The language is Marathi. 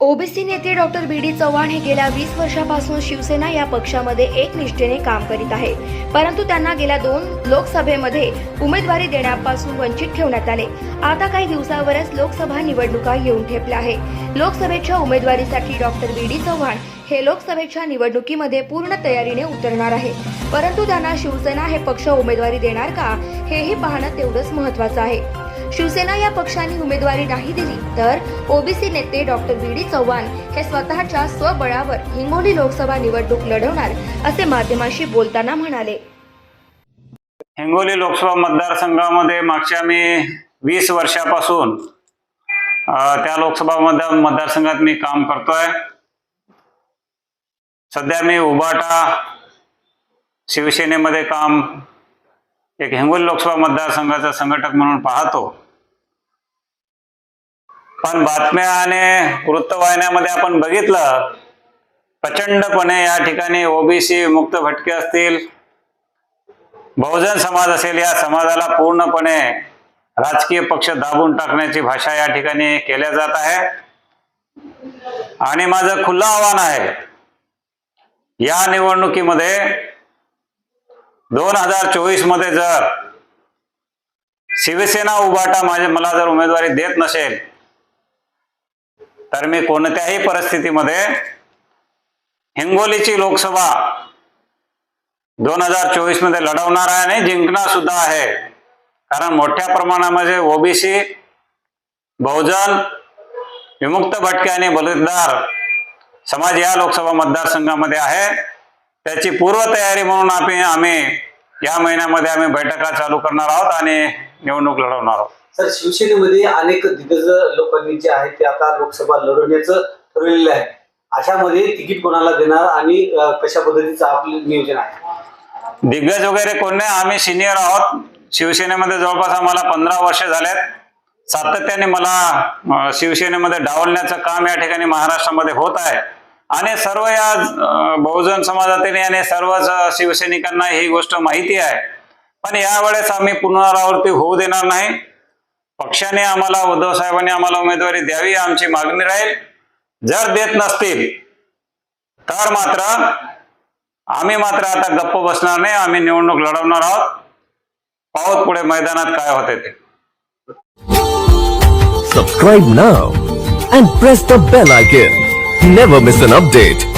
ओबीसी नेते डॉक्टर बी डी चव्हाण हे गेल्या वीस वर्षापासून शिवसेना या पक्षामध्ये एकनिष्ठेने काम करीत आहे परंतु त्यांना गेल्या दोन लोकसभेमध्ये उमेदवारी देण्यापासून वंचित ठेवण्यात आले. आता काही दिवसावरच लोकसभा निवडणुका येऊन ठेपल्या आहे लोकसभेच्या उमेदवारीसाठी डॉक्टर बी डी चव्हाण हे लोकसभेच्या निवडणुकीमध्ये पूर्ण तयारीने उतरणार आहे परंतु त्यांना शिवसेना हे पक्ष उमेदवारी देणार का हेही पाहणं तेवढंच महत्वाचं आहे. शिवसेना या पक्षाने उमेदवारी नाही दिली तर ओबीसी नेते डॉक्टर बी डी चव्हाण हे स्वतःच्या स्वबळावर हिंगोली लोकसभा निवडणूक लढवणार असे माध्यमांशी बोलताना म्हणाले. हिंगोली लोकसभा मतदारसंघामध्ये मागच्या मी वीस वर्षापासून त्या लोकसभा मतदार मतदारसंघात मी काम करतोय. सध्या मी उबाटा शिवसेनेमध्ये काम एक हिंगोली लोकसभा मतदारसंघाचा संघटक म्हणून पाहतो. पण बातम्या आणि वृत्तवाहिन्यामध्ये आपण बघितलं प्रचंडपणे या ठिकाणी ओबीसी मुक्त भटके असतील. बहुजन समाज असेल या समाजाला पूर्णपणे राजकीय पक्ष दाबून टाकण्याची भाषा या ठिकाणी केल्या जात आहे. आणि माझं खुलं आव्हान आहे या निवडणुकीमध्ये दोन हजार चोवीसमध्ये जर शिवसेना उभाटा माझे मला जर उमेदवारी देत नसेल तर मी कोणत्याही परिस्थितीमध्ये हिंगोलीची लोकसभा दोन हजार चोवीसमध्ये लढवणार आहे आणि जिंकणार सुद्धा आहे. कारण मोठ्या प्रमाणामध्ये ओबीसी बहुजन विमुक्त भटके आणि बलुतदार समाज या लोकसभा मतदारसंघामध्ये आहे. त्याची पूर्वतयारी म्हणून आम्ही आम्ही या महिन्यामध्ये आम्ही बैठका चालू करणार आहोत आणि निवडणूक लढवणार आहोत. सर शिवसेनेमध्ये अनेक दिग्गज लोकांनी जे आहे ते आता लोकसभा लढवण्याचं ठरवलेलं आहे. अशामध्ये तिकीट कोणाला देणार आणि कशा पद्धतीचं आपलं नियोजन आहे? दिग्गज वगैरे कोण नाही आम्ही सिनियर आहोत. शिवसेनेमध्ये जवळपास आम्हाला पंधरा वर्ष झालेत. सातत्याने मला शिवसेनेमध्ये डावलण्याचं काम या ठिकाणी महाराष्ट्रामध्ये होत आहे. आणि सर्व या बहुजन समाजातील आणि सर्वच शिवसैनिकांना ही गोष्ट माहिती आहे. पण यावेळेस आम्ही पुनरावृत्ती होऊ देणार नाही. पक्षाने आम्हाला उद्धव साहेबांनी आम्हाला उमेदवारी द्यावी आमची मागणी राहील. जर देत नसतील तर मात्र आम्ही मात्र आता गप्प बसणार नाही. आम्ही निवडणूक लढवणार आहोत. पाहत पुढे मैदानात काय होते ते. Subscribe now and press the bell icon never miss an update